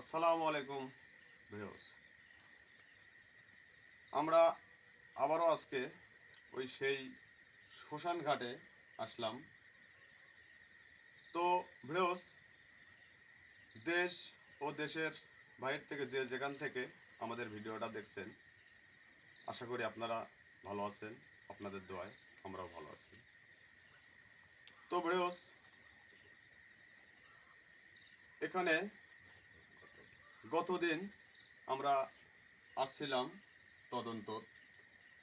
আসসালামু আলাইকুম ভিউস আমরা আবারও আজকে ওই সেই শ্মশান ঘাটে আসলাম। তো ভিউস দেশ ও দেশের বাইরে থেকে যে যেখান থেকে আমাদের ভিডিওটা দেখছেন, আশা করি আপনারা ভালো আছেন, আপনাদের দোয়ায় আমরাও ভালো আছি। তো ভিউস এখানে গতদিন আমরা আসছিলাম তদন্ত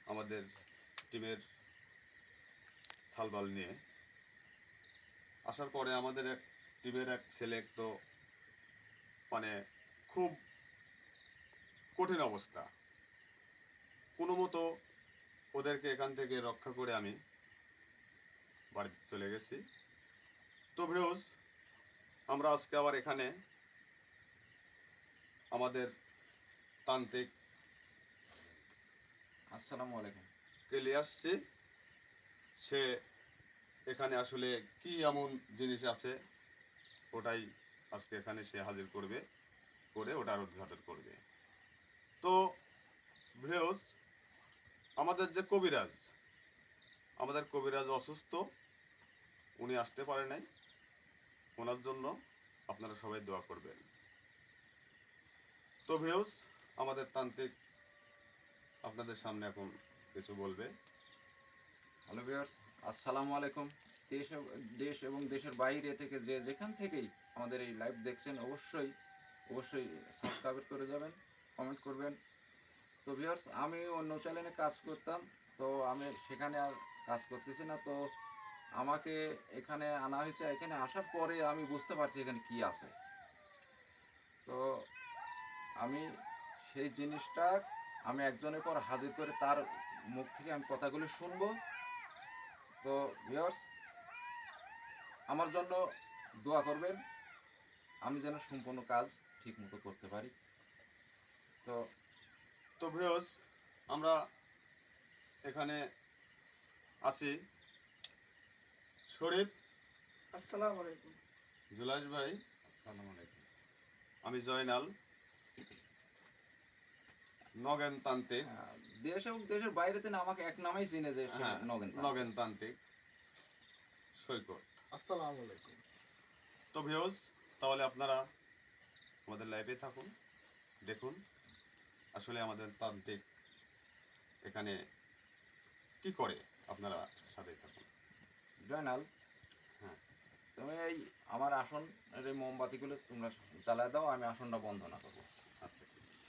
আমাদের টিমের সালবাল নিয়ে। আসার পরে আমাদের এক টিমের এক ছেলে তো মানে খুব কঠিন অবস্থা। কোনো মতো ওদেরকে এখান থেকে রক্ষা করে আমি বাড়িতে চলে গেছি। তো ভিউজ আমরা আজকে আবার এখানে আমাদের তান্ত্রিক। আসসালামু আলাইকুম। কে নিয়ে আসছি? সে এখানে আসলে কি এমন জিনিস আছে? ওটাই আজকে এখানে সে হাজির করবে করে ওটার উদ্ঘাটন করবে। তো ভ্রেউস আমাদের যে কবিরাজ আমাদের কবিরাজ অসুস্থ উনি আসতে পারে নাই। ওনার জন্য আপনারা সবাই দোয়া করবেন। তো ভ্রেউস আমাদের তান্ত্রিক আপনাদের সামনে এখন কিছু বলবে। হ্যালো ভিউয়ার্স, আসসালামু আলাইকুম। দেশ দেশ এবং দেশের বাইরে থেকে যে যেখান থেকেই আমাদের এই লাইভ দেখছেন, অবশ্যই অবশ্যই সাবস্ক্রাইব করে যাবেন কমেন্ট করবেন। তো ভিউয়ার্স, আমি অন্য চ্যানেলে কাজ করতাম, তো আমি সেখানে আর কাজ করতেছি না। তো আমাকে এখানে আনা হয়েছে, এখানে আসার পরে আমি বুঝতে পারছি এখানে কি আছে। তো আমি সেই জিনিসটা আমি একজনের পর হাজির করে তার মুখ থেকে আমি কথাগুলো শুনব। তো ভিউয়ার্স আমার জন্য দোয়া করবেন আমি যেন সম্পূর্ণ কাজ ঠিক মতো করতে পারি। তো তো ভিউস আমরা এখানে আছি। শরীফ। আসসালামু আলাইকুম। জুলাইশ ভাই। আসসালামু আলাইকুম। আমি জয়নাল। নগেন তান্ত্রিক দেশ এবং দেশের বাইরে থেকে আমাকে এক নামেই চিনে যে হ্যাঁ নগেন তান্ত্রিক। নগেন তান্ত্রিক সৈকত। আসসালামু আলাইকুম। তো ভিউস তাহলে আপনারা আমাদের লাইভে থাকুন দেখুন আসলে আমাদের তান্ত্রিক এখানে কি করে আপনারা সাথে থাকুন। জয়নাল হ্যাঁ। তুমি এই আমার আসন এই মোমবাতিগুলো তোমরা জ্বালায় দাও আমি আসনটা বন্ধ না করব আচ্ছা ঠিক আছে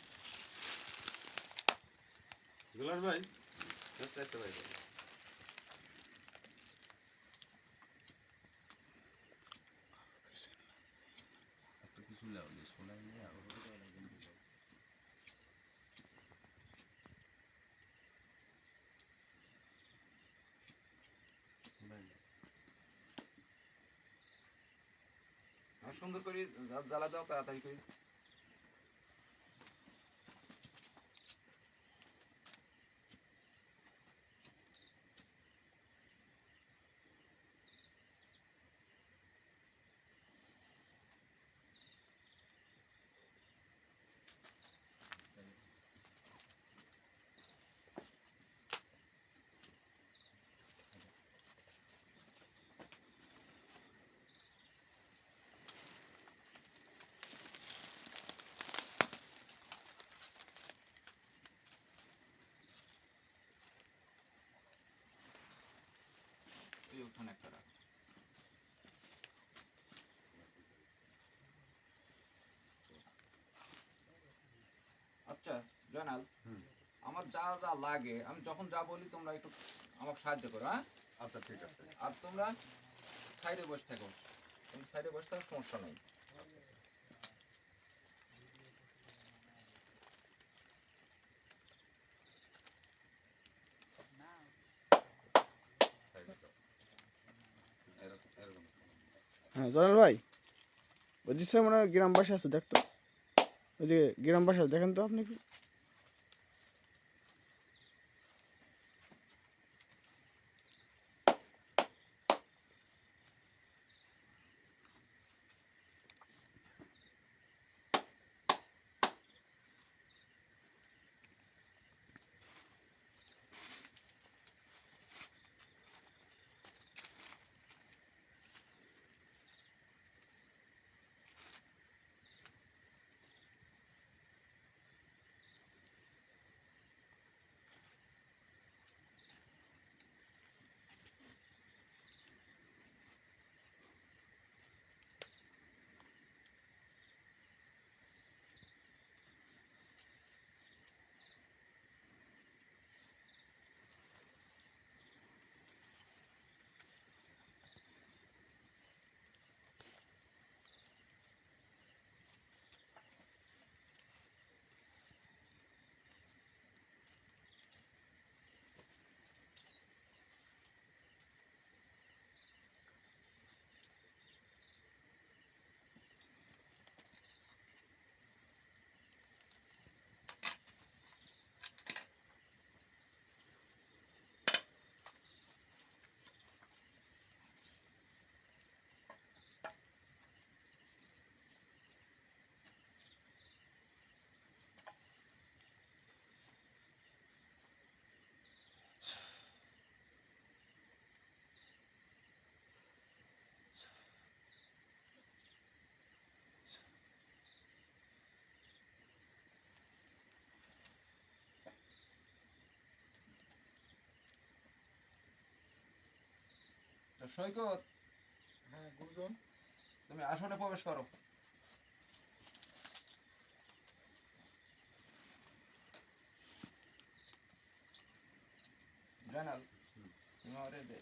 জুলাস ভাই। একটা ভাই নিয়ে আরও সুন্দর করে জ্বালা দাও তাড়াতাড়ি করে। এই উঠোন একটা রাখ। আচ্ছা জয়নাল। আমার যা যা লাগে আমি যখন যা বলি তোমরা একটু আমাকে সাহায্য করো হ্যাঁ? আচ্ছা ঠিক আছে। আর তোমরা সাইডে বসে থাকো। তুমি সাইডে বসে থাকো সমস্যা নেই। হ্যাঁ জনাল ভাই ওই যে স্যার মনে হয় গ্রাম বাসা আছে, দেখতো? ওই যে গ্রাম বাসা দেখেন তো আপনি সৈকত। হ্যাঁ গুরুজন। তুমি আসনে প্রবেশ করো। জানাল তুমি আমারে দে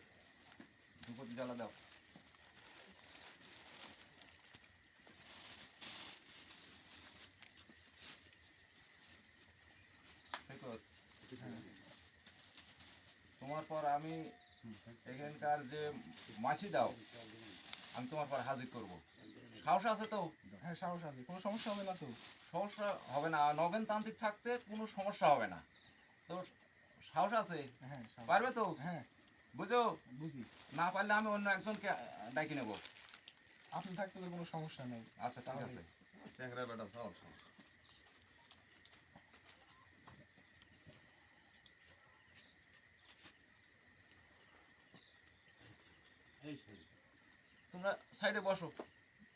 ধূপতি জ্বালা দাও। সৈকত তোমার পর আমি এখানকার যে মাছি দাও আমি তোমার পর হাজির করব। সাহস আছে তো? হ্যাঁ সাহস আছে। কোনো সমস্যা হবে না তো? সমস্যা হবে না। নগেন তান্ত্রিক থাকতে কোনো সমস্যা হবে না। তো সাহস আছে? হ্যাঁ পারবে তো? হ্যাঁ। বুঝো? বুঝি। না পারলে আমি অন্য একজনকে ডাকি নেব। আপনি থাকতে তো কোনো সমস্যা নেই। আচ্ছা ঠিক আছে। চ্যাংরা বেটা সব সমস্যা তোমরা সাইডে বসো।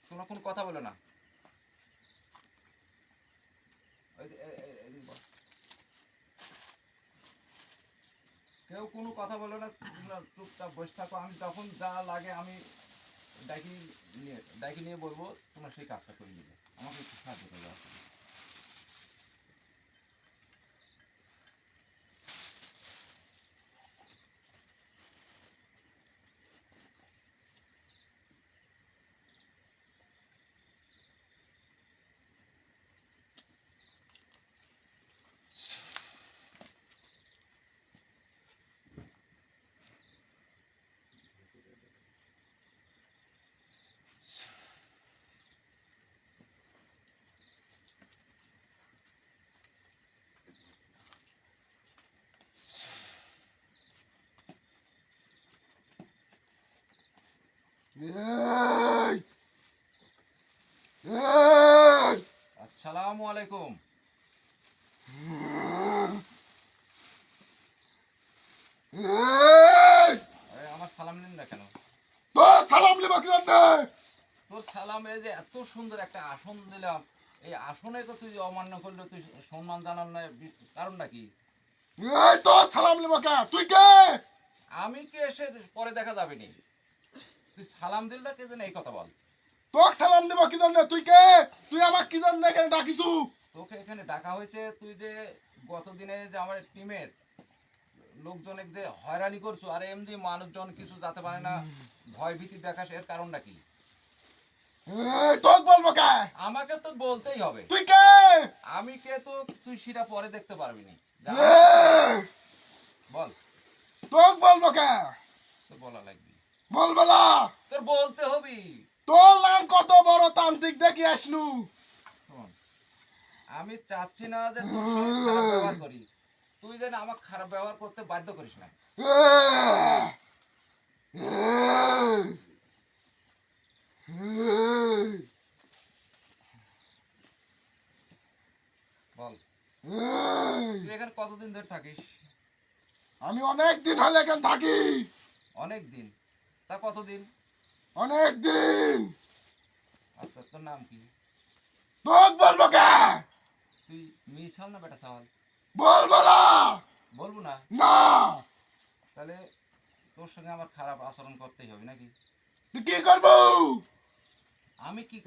তোমরা কোনো কথা বলো না। কেউ কোনো কথা বলো না, তোমরা চুপচাপ বসে থাকো। আমি যখন যা লাগে আমি ডাকি নিয়ে ডাকি নিয়ে বলব, তোমরা সেই কাজটা করে নিবে। আমাকে একটু সাহায্য করে দাও আসসালামু আলাইকুম। আমার সালাম নিন না কেন? সালাম লিবা কি জন্যে? তোর সালাম এই যে এত সুন্দর একটা আসন দিলাম। এই আসনে তো তুই অমান্য করলে তুই সম্মান জানার না কারণটা কি? এই তো সালাম লিবা কে? তুই কে? আমি কে এসে পরে দেখা যাবে নি? তুই সালাম দিলটা কে যেন এই কথা বল? তোক সালাম দিবা কি জন্যে? তুই কে? তুই আমাক কি জন্যে এখানে ডাকিছু? তোকে এখানে ডাকা হয়েছে তুই যে গতদিনে যে আমার টিমের লোকজনে যে হয়রানি করছ আর এমনি মানুষজন কিছু যাতে পারে না ভয় ভীতি দেখাস এর কারণটা কি? তোক বলব কে? আমাকে তো বলতেই হবে। তুই কে? আমি কে তো তুই সেটা পরে দেখতে পারবি নি। বল। তোক বলব কে? বলা লাগবে। বলবে না তোর বলতে হবে। তোর নাম কত বড় তান্ত্রিক দেখি আসলু। আমি চাচ্ছি না যে খারাপ ব্যবহার করি তুই যেন আমাকে খারাপ ব্যবহার করতে বাধ্য করিস না। বল তুই এখানে কতদিন ধরে থাকিস? আমি অনেক দিন হলে এখানে থাকি। অনেক দিন তা কতদিন? অনেক দিন। আচ্ছা তোর নাম কি? তোক বলব কে? তুই মেয়ে ছাল না বেটা ছাল বলব না। বলব না? না। তাহলে তোর সঙ্গে আমার খারাপ আচরণ করতেই হবে নাকি? তুই কি করব? আমি কি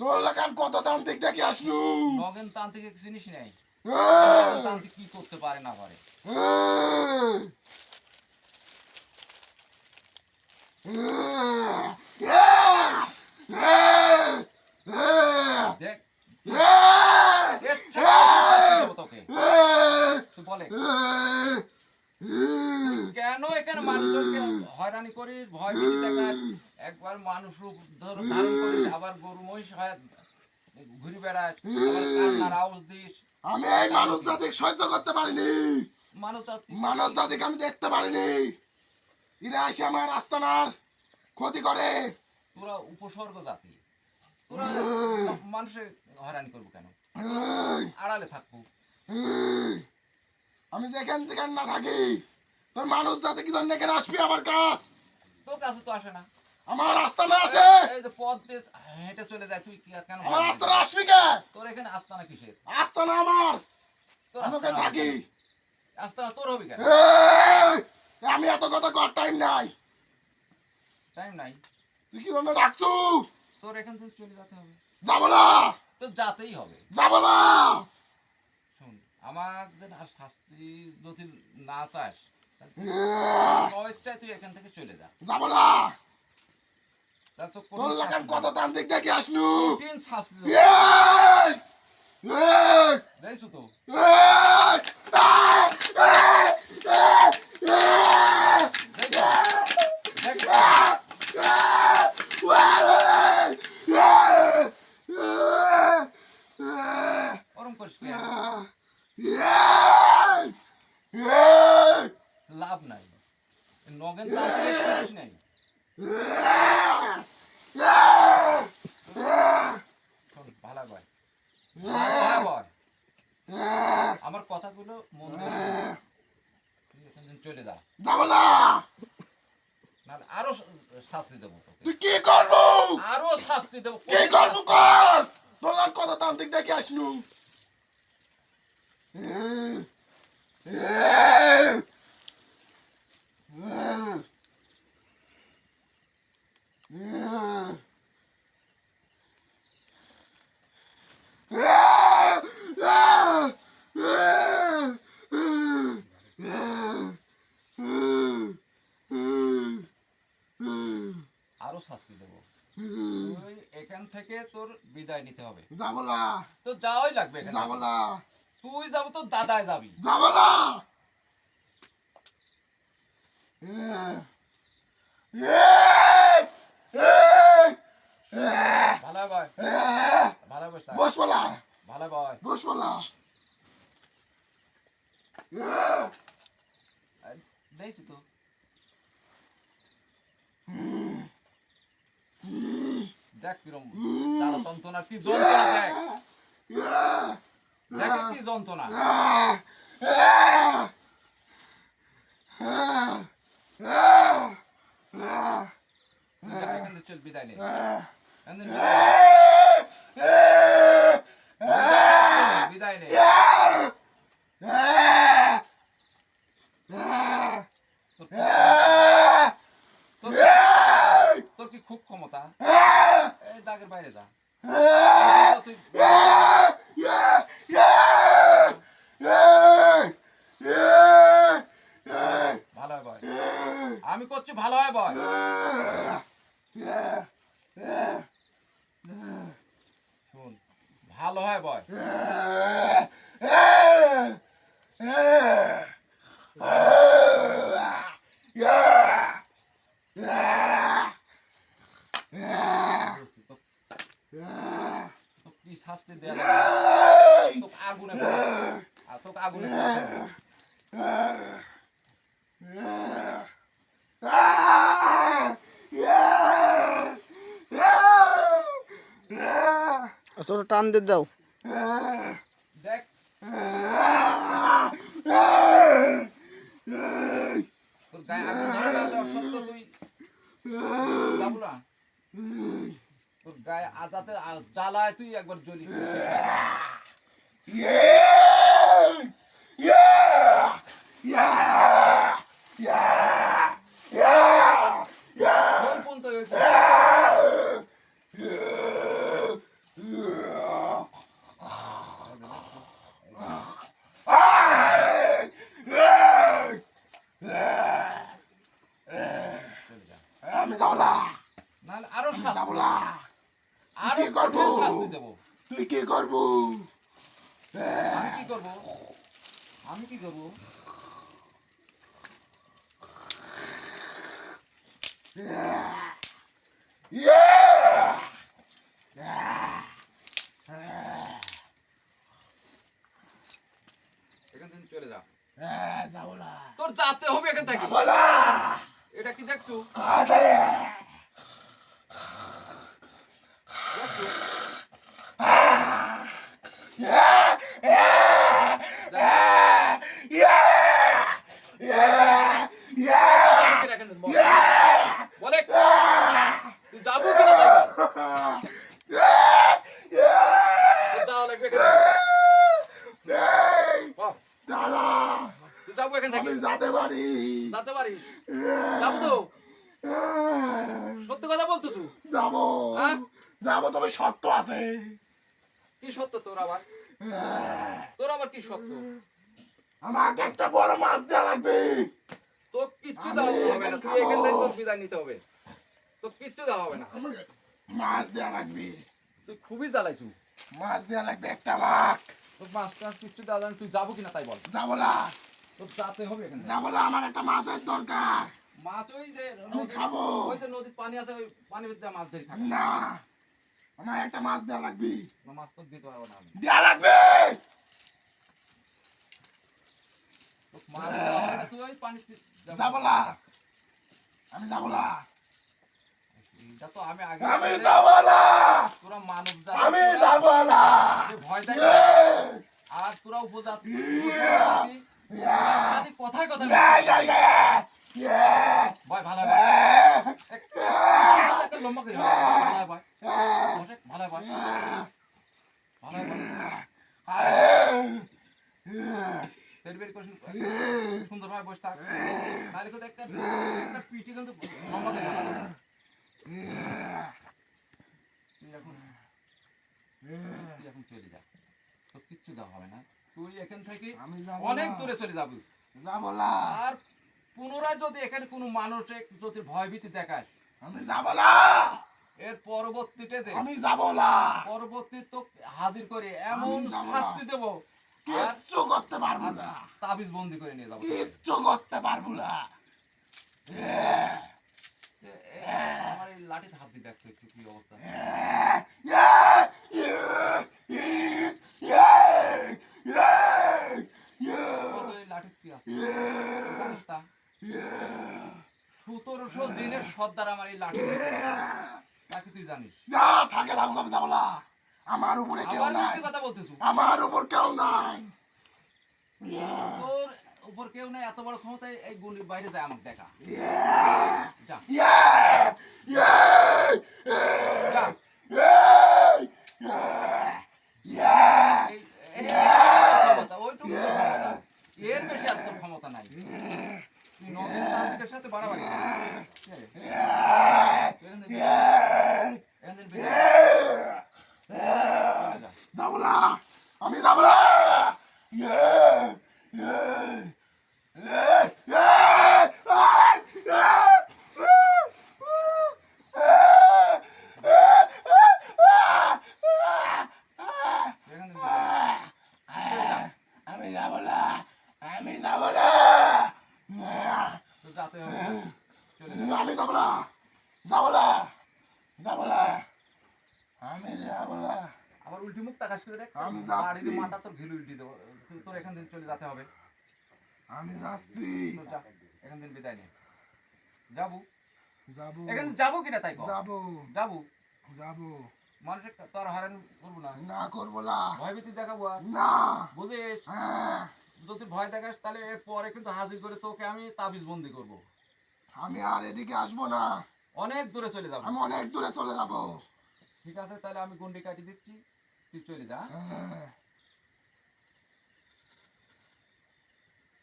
তোর লাগান কত তান্ত্রিক দেখি আসলু। নগেন তান্ত্রিক চিনিস নাই? তান্ত্রিক কি করতে পারে না পারে এই, এই, এই, এই, দেখ এই, এর ছেলে শাস্তি দেবো তোকে এই, তুই বলে এই, কেন এখানে মানুষজনকে হয়রানি করিস? ভয় ভীতি দেখাস। একবার মানুষ রূপ ধর- ধারণ করিস আবার গরু মহিষ হয় ঘুরে বেড়াস আবার কান্নার আওয়াজ দিস। আমি এই মানুষ জাতিকে সহ্য করতে পারিনি। মানুষ জাতিকে আমি দেখতে পারিনি। এরা এসে আমার আস্তানার। ক্ষতি করে। তোরা উপসর্গ জাতি। তোরা মানুষের হয়রানি করব কেন? আড়ালে থাকব। আমি যেখান থেকে না থাকি তোর মানুষ জাতি কি জন্য এখানে আসবি আমার কাজ তোর কাছে তো আসে না। আমার আস্তানা আসে। এই যে পথ দিয়ে হেঁটে চলে যায় তুই কি কেন আমার আস্তানা আসবি কে? তোর এখানে আস্তানা কিসের? আস্তানা আমার। তোর থাকি। আস্তানা তোর হবি কেন? আমি এত কথা কর টাইম নাই। টাইম নাই। তুই কি জন্য ডাকছু? তোর এখান থেকে চলে যেতে হবে। যাব না। তো যাতেই হবে। যাব না। শুন আমাদের শাস্তি যদি না চাস তাহলে তুই এখান থেকে চলে যা। যাব না। তোর লাগান কত তান্ত্রিক দেখে আসনু কঠিন শাস্তি দেখছ তো? লাভ নাই। নগেন নাই ভালো বয় আমার কথাগুলো মন চলে যা। আরও শাস্তি দেবো তুই কি করব? আরও শাস্তি দেবো। কি করব কর? তোর আর কত তান্ত্রিক দেখে আসনু? আরও শাস্তি দেবো তুই এখান থেকে তোর বিদায় নিতে হবে যাব না তো যাওয়াই লাগবে এখান যাব না তুই যাব তো দাদায় যাবি যাব না ভালো ভালো ভালো তো দেখ কিরম তন্তনার কি যন্ত্রণা দেখ দেখ কি যন্ত্রণা তুই এখান থেকে চল বিদায় নে এখান থেকে বিদায় নে। বিদায় নে তোর তোর কি খুব ক্ষমতা এই দাগের বাইরে যা তুই ভালো হয় বয় আমি করছি ভালো হয় বয় শুন তো তো কি শাস্তি দেয়া লাগবে তোকে আগুনে তোকে আগুনে হবে। আচ্ছা ওটা টান দিয়ে দাও। দেখ তোর গায়ে আজাতে জ্বালায় তুই একবার জ্বলি। কোন পর্যন্ত হয়েছে? চলে যা। আমি যাব না নাহলে আরও শাস্তি যাব দেবো। না আরও কি করব? কঠিন শাস্তি দেবো তুই কি করব আমি কি করব? আমি কি করব? এখান থেকে চলে যা। তোর যাতে হবে এখান থেকে। এটা কি দেখছ এখান থেকে বল। বলে তুই যাব কিনা যাব তোর যাওয়া লাগবে এখান থেকে। বল, দাদা তুই যাব এখান থেকে আমি যাব যাতে পারি যাতে পারিস। যাব তো। সত্যি কথা বলতো বলতেছু যাব। হ্যাঁ? যাব তবে সত্য আছে। কি সত্য তোর আবার? তোর আবার কি সত্য? আমাকে একটা বড় মাছ দেওয়া লাগবে। তোর কিচ্ছু দেওয়া হবে না। তুই এখান থেকে তোর বিদায় নিতে হবে। তোর কিচ্ছু দেওয়া হবে না। মাছ দেওয়া লাগবে। তুই খুবই জ্বালাইছু। মাছ দেওয়া লাগবে একটা মাছ তোর মাছ টাছ কিচ্ছু দেওয়া যাবে তুই যাব কিনা তাই বল। যাব না। তোর যাতে হবে এখানে। যাব না আমার একটা মাছের দরকার। মাছ ওই যে আমি খাব। ওই যে নদীর পানি আছে ওই পানির যা মাছ ধরে খাবে। না। আমার একটা মাছ দেওয়া লাগবে। না, মাছ তো দিতে পারব না আমি। দেওয়া লাগবে। তোর মাছ দেওয়া হবে না, তুই ওই পানি যাব না আমি আমি তোরা আমি ভয় থাকে আর তোরা উপজাতি উপজাতি কথায় কথা ভয় ভালো লম্বা করে ভালো ভয় ভালো ভয় ভালো ভয় তেল বের করে সুন্দর বসে থাক। তাহলে কিন্তু একটা একটা পিঠি কিন্তু লম্বা করে ভালো এখন চলে যা। কিচ্ছু দেওয়া হবে না। তুই এখান থেকে অনেক দূরে চলে যাবি। যাব না। আর পুনরায় যদি এখানে কোনো মানুষ যদি ভয়ভীতি দেখায় আমি যাব না। এর পরবর্তীতে যে আমি যাব না। পরবর্তী তো হাজির করে এমন। শাস্তি দেব। কিচ্ছু করতে পারব না। তাবিজ বন্দি করে নিয়ে যাব। কিচ্ছু করতে পারব না। আমার এই লাঠিতে হাত দিয়ে দেখছ কি অবস্থা কত এই লাঠির কি আছে জানিস তা সতেরোশো দিনের সর্দার আমার এই লাঠি তাকে তুই জানিস যা থাকে থাকুক আমি যাব না আমার উপরে কেউ নাই কথা বলতেছো আমার উপর কেউ নাই তোর উপর কেউ নেই এত বড় ক্ষমতায় এই গুলির বাইরে যায় আমাকে দেখা এর বেশি আর তোর ক্ষমতা নাই তুই তান্ত্রিকের সাথে বাড়াবাড়ি করিস। কি এখান থেকে বেরিয়ে- এখান থেকে বেরিয়ে চলে যা। যাব না আমি যাব এখান থেকে বেরিয়ে যা। আমি যাব না আমি যাব না তো যাতে হবে চলে যা। আমি যাব না যাব না যাব না আমি যাব না আবার উল্টি মুখ তাকাশ করে দেখ আমি যাচ্ছি। বাড়িতে মাথা তোর ঘিলু উল্টি দেবো তুই- তোর এখান থেকে চলে যেতে হবে আমি যাচ্ছি তো যা এখান থেকে বিদায় নে যাব যাব। এখানে যাব কিনা তাই যাব। যাব? যাব। মানুষের তোর হারান করব না? না করব না। ভয়ভীতি দেখাবো না। বুঝিস? হ্যাঁ, যদি ভয় দেখাস তাহলে পরে কিন্তু হাজির করে তোকে আমি তাবিজ বন্দি করব। আমি আর এদিকে আসব না। অনেক দূরে চলে যাব। আমি অনেক দূরে চলে যাব। ঠিক আছে তাহলে আমি গন্ডি কাটি দিচ্ছি। তুই চলে যা? হ্যাঁ,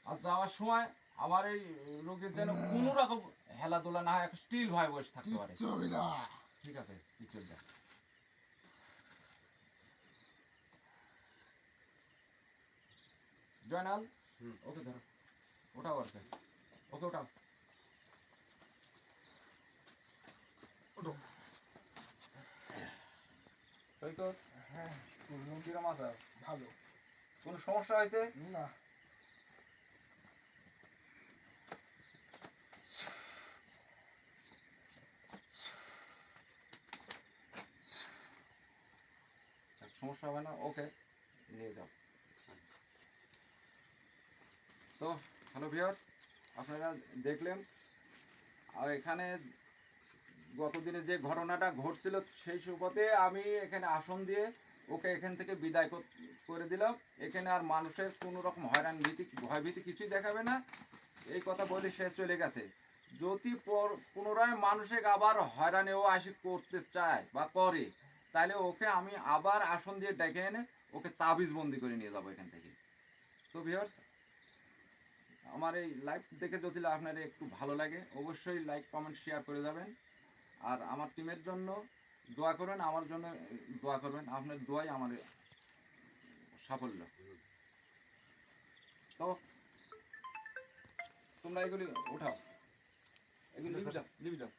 আর যাওয়ার সময় আমার এই রোগীর যেন কোনো রকম হেলাধুলা না হয় স্টিল ভয় বসে থাকতে পারে। ঠিক আছে তুই যা জয়নাল ওকে ধরো। ওটাও আর। ওকে ওটাও। সৈকত হ্যাঁ। আছে ভালো। কোনো সমস্যা হয়েছে? না। সমস্যা হবে না ওকে নিয়ে যাও। তো হ্যালো ভিউয়ার্স আপনারা দেখলেন, আর এখানে গতদিনে যে ঘটনাটা ঘটছিল সেই সুবাদে আমি এখানে আসন দিয়ে ওকে এখান থেকে বিদায় করে দিলাম। এখানে আর মানুষের কোনো রকম হয়রান ভীতি ভয়ভীতি কিছুই দেখাবে না। এই কথা বলে সে চলে গেছে। যদি পুনরায় মানুষে আবার হয়রানিও আসি করতে চায় বা করে তাহলে ওকে আমি আবার আসন দিয়ে ডেকে এনে ওকে তাবিজ বন্দি করে নিয়ে যাব এখান থেকে। তো ভিউয়ার্স আমার এই লাইভ দেখে যদি আপনার একটু ভালো লাগে অবশ্যই লাইক কমেন্ট শেয়ার করে যাবেন। আর আমার টিমের জন্য দোয়া করবেন আমার জন্য দোয়া করবেন। আপনার দোয়াই আমার সাফল্য। তো তোমরা এগুলি উঠাও এগুলি লিবি যাও